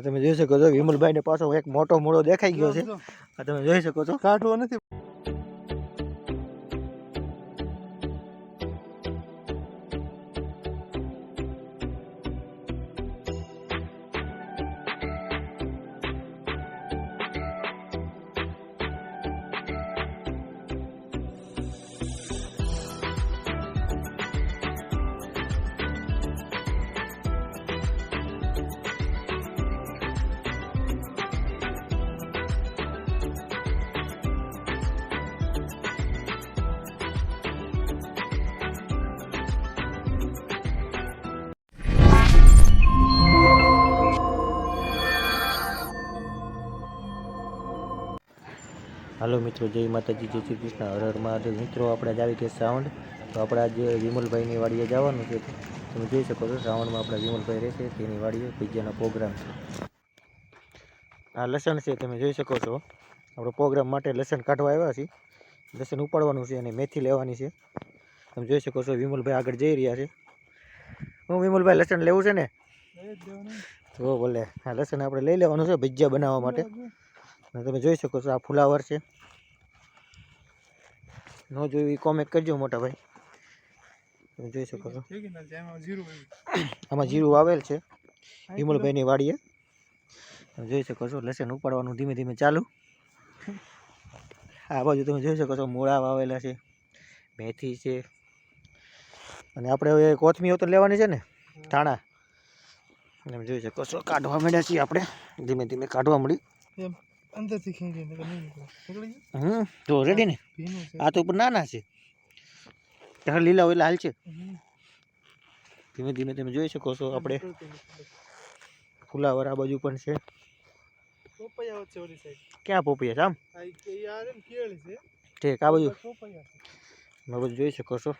તમે જોઈ શકો છો વિમલભાઈ ને પાછો એક મોટો મૂળો દેખાઈ ગયો છે. આ તમે જોઈ શકો છો. કાઢવો નથી. હાલો મિત્રો, જય માતાજી, જય શ્રી કૃષ્ણ. હર હર મહાદેવ. મિત્રો, આપણે આવી ગયા શ્રાવણ. તો આપણે આજે વિમલભાઈની વાડીએ જવાનું છે. તમે જોઈ શકો છો, શ્રાવણમાં આપણા વિમલભાઈ રહેશે, તેની વાડીએ ભજીયાનો પ્રોગ્રામ છે. આ લસણ છે, તમે જોઈ શકો છો. આપણો પ્રોગ્રામ માટે લસણ કાઢવા આવ્યા છીએ. લસણ ઉપાડવાનું છે અને મેથી લેવાની છે. તમે જોઈ શકો છો, વિમલભાઈ આગળ જઈ રહ્યા છે. હું વિમલભાઈ લસણ લેવું છે ને? તો ભલે, આ લસણ આપણે લઈ લેવાનું છે ભજીયા બનાવવા માટે. તમે જોઈ શકો છો, આ ફુલાવર છે. ન જોયું એ કોમેન્ટ કરજો મોટા ભાઈ તમે જોઈ શકો છો. આમાં જીરું આવેલ છે. વિમલભાઈની વાડીએ. તમે જોઈ શકો છો લસણ ઉપાડવાનું ધીમે ધીમે ચાલુ. આ બાજુ તમે જોઈ શકો છો મૂળા વાવેલા છે મેથી છે. અને આપણે હવે કોથમીઓ તો લેવાની છે ને ધાણા. તમે જોઈ શકો છો કાઢવા માંડ્યા છીએ આપણે. ધીમે ધીમે કાઢવા મળી. એમ. અંદરથી ખેંચી નીકળે. હમ તો રેડી ને. આ તો ઉપર નાના છે. ત્યારે લીલા હોય એટલે હાલ છે. ધીમે ધીમે તમે જોઈ શકો છો આપણે. ફુલાવર આ બાજુ પણ છે. ક્યાં પોપૈયા છે આમ. ઠીક આ બાજુ. આ બાજુ જોઈ શકો છો.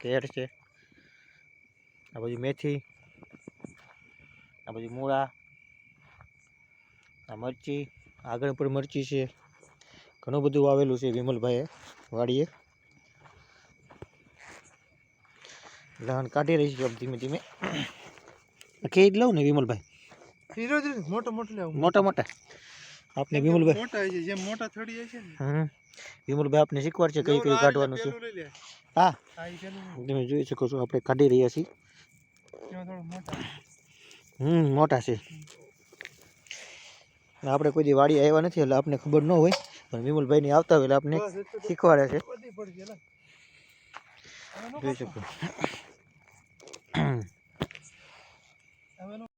કેળ છે. આ બાજુ મેથી. આ બાજુ મૂળા. આ મરચી. આગળ પણ મરચી છે. ઘણું બધું વાવેલું છે વિમલભાઈએ. વાડીએ. લહણ કાઢી રહી છે ધીમે ધીમે. ખેત લઉં ને વિમલભાઈ? ધીરે ધીરે મોટો મોટો લેવું. મોટા મોટા. આપને કેમ કે વિમલભાઈ મોટા હોય છે જેમ મોટા થડી જાય છે ને. હમ. વિમલભાઈ આપને શીખવાડશે કઈ કઈ લેવડો આ કાઢવાનું છે. પેલું લઈ લે. હા. આ ઈ પેલું. નહીં. તમે જોઈ શકો છો આપણે કાઢી રહ્યા છીએ. એમાં થોડો મોટા. હમ મોટા છે. આપણે કોઈ દી વાડી આવ્યા નથી એટલે આપને ખબર ન હોય. પણ વિમલભાઈની આવતા હોય એટલે જ. શીખવાડે છે. નો. જોઈ શકો. નો-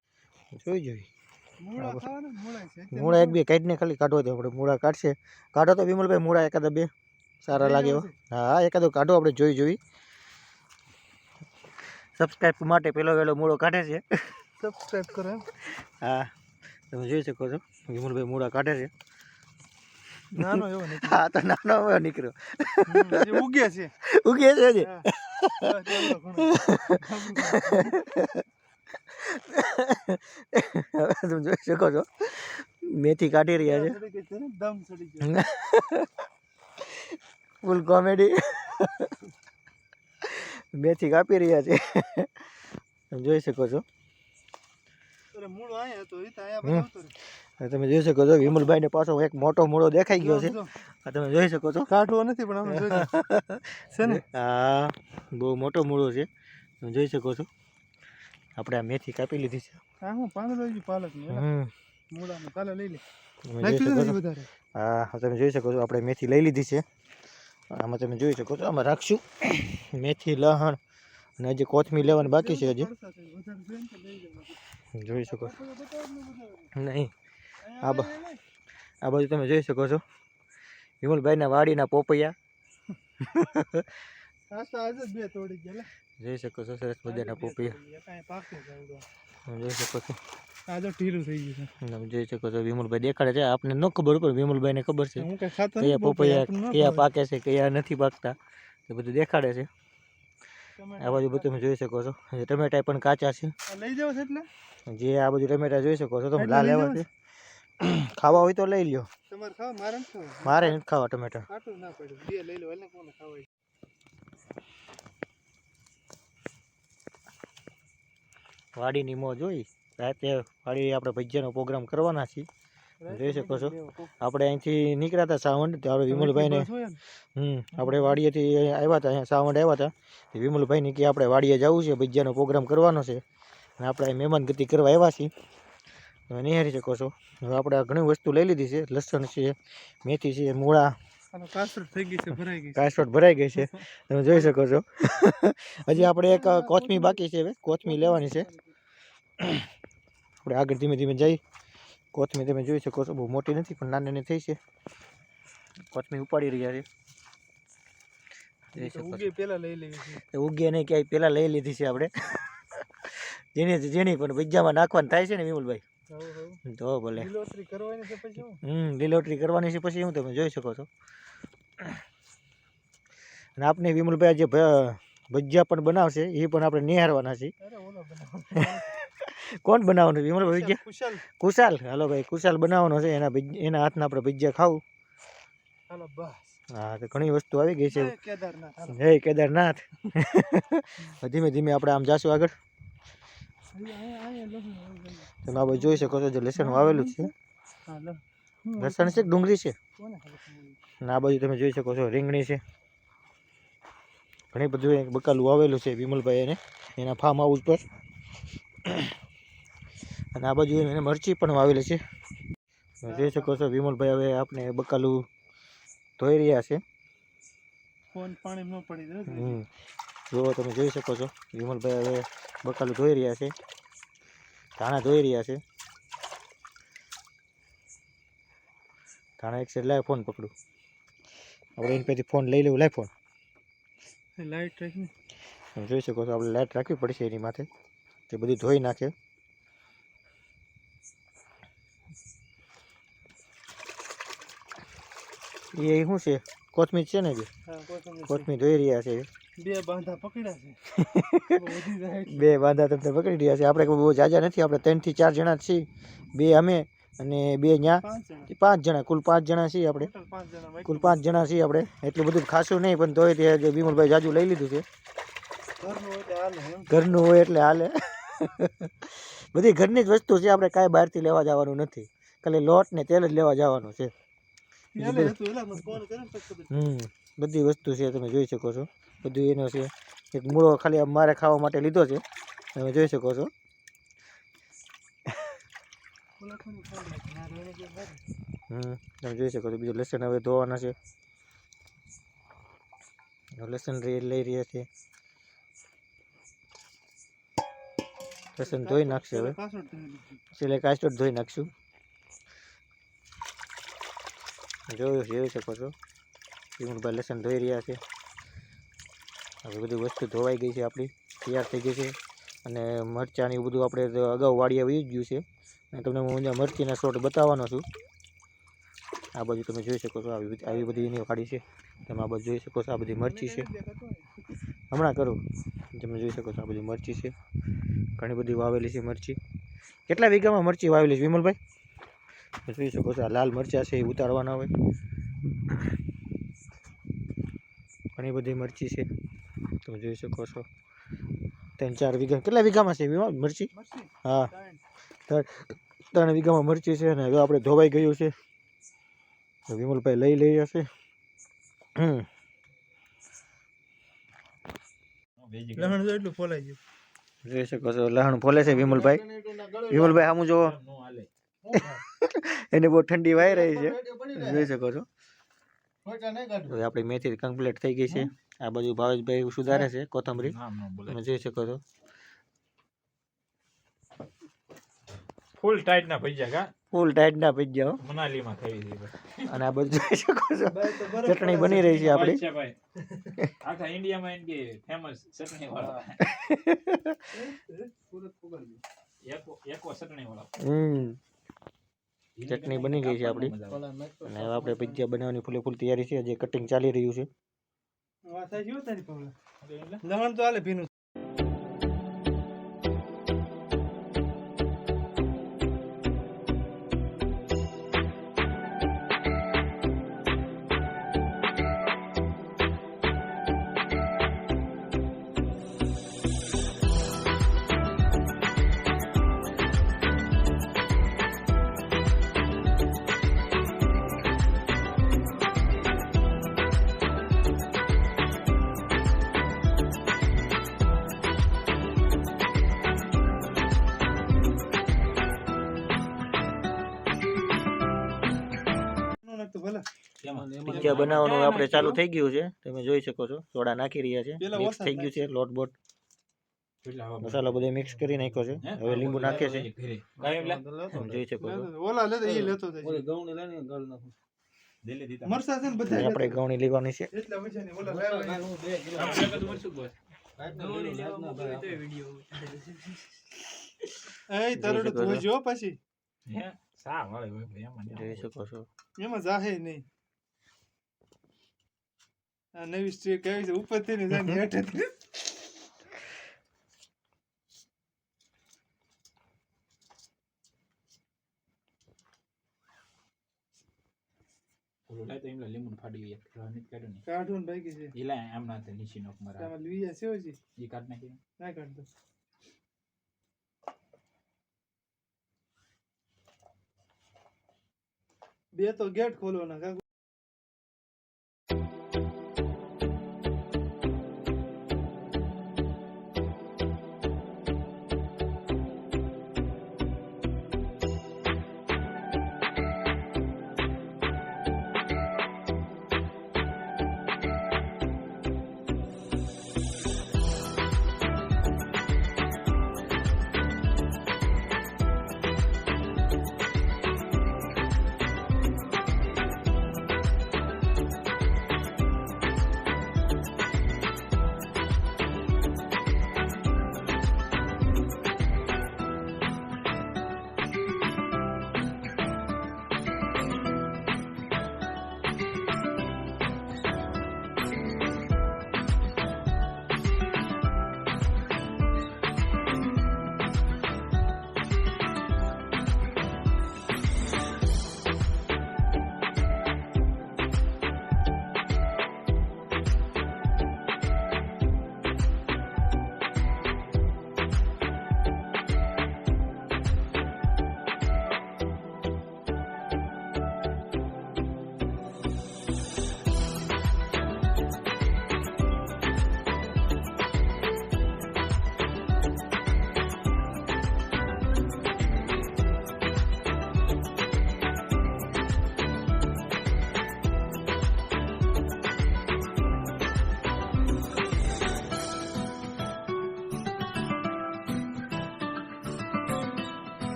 જોઈ જોઈ. મૂળા ને છે. એક બે કાઢીને ખાલી કાઢો દો આપણે. મૂળા કાઢશે. કાઢો તો વિમલભાઈ મૂળા એકાદા બે. સારા લાગે એવા. હા એકાદો કાઢો આપણે જોઈ જોઈ. સબસ્ક્રાઈબ માટે પેલો વેલો મૂળો કાઢે છે. સબસ્ક્રાઈબ કરો હા તમે જોઈ શકો છો. વિમલભાઈ મૂળા કાઢે છે. નાનો એવો હા તો નાનો હવે નીકળ્યો. ઉગે છે. ઉગે છે હજી? તમે જોઈ શકો છો. મેથી કાઢી રહ્યા છે. Full comedy. મેથી કાપી રહ્યા છે. તમે જોઈ શકો છો. અરે મૂળ આયા તો આયા તમે જોઈ શકો છો વિમલભાઈ ને પાછો એક મોટો મૂળો દેખાઈ ગયો છે. તમે જોઈ શકો છો. કાઢવો નથી પણ અમે છે ને? હા બહુ મોટો મૂળો છે. તમે જોઈ શકો છો. આપણે આ મેથી કાપી લીધી છે. હા હું પાંદડો આવી પાલક મૂળામાં કાલે લઈ લે. હા તમે જોઈ શકો છો આપણે મેથી લઈ લીધી છે. આમાં તમે જોઈ શકો છો આમાં રાખશું. મેથી લહણ અને હજી કોથમીર લેવાની બાકી છે હજી. જોઈ શકો. નહીં. આ. આ બાજુ તમે જોઈ શકો છો. વિમલભાઈના વાડીના પોપૈયા. આજે. જોઈ શકો છો સરસ મજાના પોપૈયા. જોઈ શકો છો. આ ઢીલું થઈ ગયું તમે જોઈ શકો છો વિમલભાઈ દેખાડે છે. આપને ન ખબર પણ વિમલભાઈને ખબર છે. કયા પોપૈયા કયા પાકે છે કયા નથી પાકતા. એ બધું દેખાડે છે. આ બાજુ બધું તમે જોઈ શકો છો. ટમેટા પણ કાચા છે. લઈ જાવ છે એટલે? જે આ બાજુ ટમેટા જોઈ શકો છો. તમે લાલ એવા છે? ખાવા હોય તો લઈ લ્યો. તમારે ખાવા? મારે ખાવા. મારે નથી ખાવા ટમેટા. કાટું ના પડ્યું બે લઈ લો એટલે કોને ખાવા વાડીની મોજ હોય. રાતે વાડી આપણે ભજીયાનો પ્રોગ્રામ કરવાના છીએ. જોઈ શકો છો. આપણે અહીંથી નીકળ્યા હતા સાવંડ. ત્યારે વિમલભાઈને હમ આપણે વાડીએથી આવ્યા હતા અહીંયા સાવંડ આવ્યા હતા. વિમલભાઈને કે આપણે વાડીએ જવું છે ભજીયાનો પ્રોગ્રામ કરવાનો છે. અને આપણે મહેમાન ગતિ કરવા આવ્યા છીએ. તમે નિહારી શકો છો. હવે આપણે આ ઘણી વસ્તુ લઈ લીધી છે. લસણ છે મેથી છે મૂળા. આનો થઈ ગઈ છે ભરાઈ ગઈ છે. કાસવટ ભરાઈ ગઈ છે. તમે જોઈ શકો છો. હજી આપણે એક કોથમી બાકી છે હવે. કોથમી લેવાની છે. આપણે આગળ ધીમે ધીમે જઈ. કોથમી તમે જોઈ શકો છો. બહુ મોટી નથી પણ નાની નાની થઈ છે. કોથમી ઉપાડી રહ્યા છે. ઉગે નહીં ક્યાંય પહેલાં લઈ લીધી છે આપણે. જેની જેની પણ ભજીયામાં નાખવાનું થાય છે ને વિમલભાઈ. તો ભલે. લીલોતરી કરવાની છે પછી હમ લીલોટરી કરવાની છે પછી હું તમે જોઈ શકો છો. અને આપને વિમલભાઈ જે ભજીયા પણ બનાવશે એ પણ આપણે નિહાળવાના ઓલો બનાવો. કોણ બનાવવાનું? વિમલભાઈ ભજીયા? કુશલ. કુશાલ. હાલો ભાઈ કુશાલ બનાવવાનો છે એના એના હાથના આપણે ભજીયા ખાવું. હાલો બસ. હા તો ઘણી વસ્તુ આવી ગઈ છે. હે કેદારનાથ. ધીમે ધીમે આપણે આમ જાશું આગળ અહીંયા અહીંયા લસણ વાવી દઈએ. તમે આ જોઈ શકો છો જે લસણ વાવેલું છે. લસણ છે ડુંગળી છે? અને આ બાજુ તમે જોઈ શકો છો રીંગણી છે. ઘણી બધું બકાલું વાવેલું છે વિમલભાઈ એને એના ફાર્મ હાઉસ પર. અને આ બાજુ એને મરચી પણ વાવેલી છે. જોઈ શકો છો વિમલભાઈ હવે આપણે બકાલું ધોઈ રહ્યા છે. ફોન પાણી ન પડી. જુઓ તમે જોઈ શકો છો વિમલભાઈ હવે બકાલું ધોઈ રહ્યા છે. ધાણા ધોઈ રહ્યા છે. ધાણા એક સાઈડ લાય ફોન પકડું. આપણે એની પછી ફોન લઈ લેવું લાય ફોન લાઈટ રાખી તમે જોઈ શકો છો આપણે લાઇટ રાખવી પડશે એની માથે. તે બધું ધોઈ નાખે. એ શું છે? કોથમીર છે ને બે કોથમીર. ધોઈ રહ્યા છે. બે બાંધા પકડ્યા છે. બે બાંધા તમને પકડી રહ્યા છે. આપણે કોઈ બહુ જાજા નથી. આપણે ત્રણથી ચાર જણા છીએ. બે અમે અને બે ન્યા. પાંચ જણા. કુલ પાંચ જણા છીએ આપણે. કુલ પાંચ જણા છીએ આપણે. એટલું બધું ખાસું નહીં પણ તોય તે જે વિમલભાઈ જાજુ લઈ લીધું છે. ઘરનું હોય એટલે હાલે ઘરનું હોય એટલે હાલે. બધી ઘરની જ વસ્તુ છે. આપણે કાંઈ બહારથી લેવા જવાનું નથી. ખાલી લોટ ને તેલ જ લેવા જવાનું છે. હમ. બધી વસ્તુ છે તમે જોઈ શકો છો. બધું એનો છે. એક મૂળો ખાલી મારે ખાવા માટે લીધો છે. તમે જોઈ શકો છો. હમ. તમે જોઈ શકો છો. બીજું લસણ હવે ધોવાના છે. લસણ લઈ રહ્યા છે. લસણ ધોઈ નાખશે હવે. છેલ્લે કાસ્ટોડ ધોઈ નાખશું. જોયું જોઈ શકો છો વિમલભાઈ લસણ ધોઈ રહ્યા છે. હવે બધી વસ્તુ ધોવાઈ ગઈ છે આપણી, તૈયાર થઈ ગઈ છે. અને મરચાં એવું બધું આપણે અગાઉ વાડીએ વહી ગયું છે. અને તમને હું મરચીના શોટ બતાવવાનો છું. આ બાજુ તમે જોઈ શકો છો, આવી આવી બધી એની વાડી છે. તમે આ બાજુ જોઈ શકો છો, આ બધી મરચી છે. હમણાં કરું. તમે જોઈ શકો છો, આ બધી મરચી છે. ઘણી બધી વાવેલી છે મરચી. કેટલા વીઘામાં મરચી વાવેલી છે વિમલભાઈ? જોઈ શકો છો આ લાલ મરચાં છે એ ઉતારવાના હોય. ઘણી બધી મરચી છે. તમે જોઈ શકો છો. ત્રણ ચાર વીઘા. કેટલા વીઘામાં છે? વિમલ મરચી? હા. ત્રણ. ત્રણ વીઘામાં મરચી છે અને હવે આપણે ધોવાઈ ગયું છે. તો વિમલભાઈ લઈ લઈ જશે હમ. લહણ એટલું ફોલાઈ ગયું. જોઈ શકો છો લહણ ફોલે છે વિમલભાઈ. વિમલભાઈ આમ જોવો. એને બહુ ઠંડી વાઈ રહી છે. જોઈ શકો છો. હવે આપણી મેથી કમ્પ્લીટ થઈ ગઈ છે. આ બાજુ ભાવેશભાઈ સુધારે છે કોથમરી. તમે જોઈ શકો છો. ફૂલ ટાઈટ ના ભજીયા કા? ફૂલ ટાઈટ ના ભજીયા મનાલીમાં ખાઈ છે અને આ બધું જોઈ શકો છો. ચટણી બની રહી છે આપણી. આખા ઇન્ડિયામાં એમ કે ફેમસ ચટણી વાળા. એકો એકો ચટણી વાળા હમ. ચટણી બની ગઈ છે આપણી. અને હવે આપણે ભજીયા બનાવવાની ફૂલે ફૂલ તૈયારી છે જે કટિંગ ચાલી રહ્યું છે. લહણ તો હાલે ભીનું. પિઝા બનાવવાનું આપણે ચાલુ થઈ ગયું છે. તમે જોઈ શકો છો. સોડા નાખી રહ્યા છે. મિક્સ થઈ ગયું છે. લોટ બોટ. મસાલો બધો મિક્સ કરી નાખ્યો છે. હવે લીંબુ નાખે છે. જોઈ શકો છો. આપણે ઘઉંની લેવાની છે. જોઈ શકો છો. એમાં જાહે નહીં. નવી સ્ટ્રીક આવી છે ઉપરથી ને જાય ને હેઠેથી. ઓલું તો એમ લે, લીંબુનું ફાડી ગયું. નથી કાઢ્યું ને. કાઢું ને બાકી છે લાય, આમ ના થાય, નીચે નોખ મારા. આમાં લુઈયા છે હજી ઈ કાઢ નાખી. ના કાઢતો બે તો ગેટ ખોલવાના કાકુ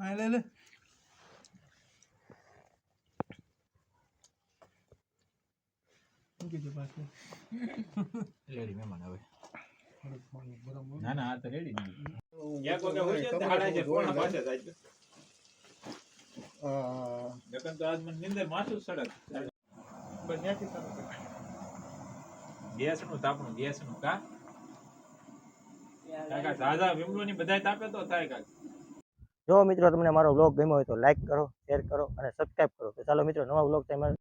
હા લે લે. મૂકી પાછું? રેડી મહેમાન હવે. ના ના આ તો રેડી એક વખત હોય છે હાડા છે, કોણા પાસે જાય છે. તો આજ મને નીંદર માથું સડક. ત્યાંથી ચાલુ ગેસનું તાપણું ગેસનું કા? કાકા સાધા વિમલો ની બધાય તાપે તો થાય કાકા. જો મિત્રો તમને મારો વ્લોગ ગમ્યો હોય તો લાઈક કરો શેર કરો અને સબસ્ક્રાઈબ કરો. તો ચાલો મિત્રો, નવા વ્લોગ તમે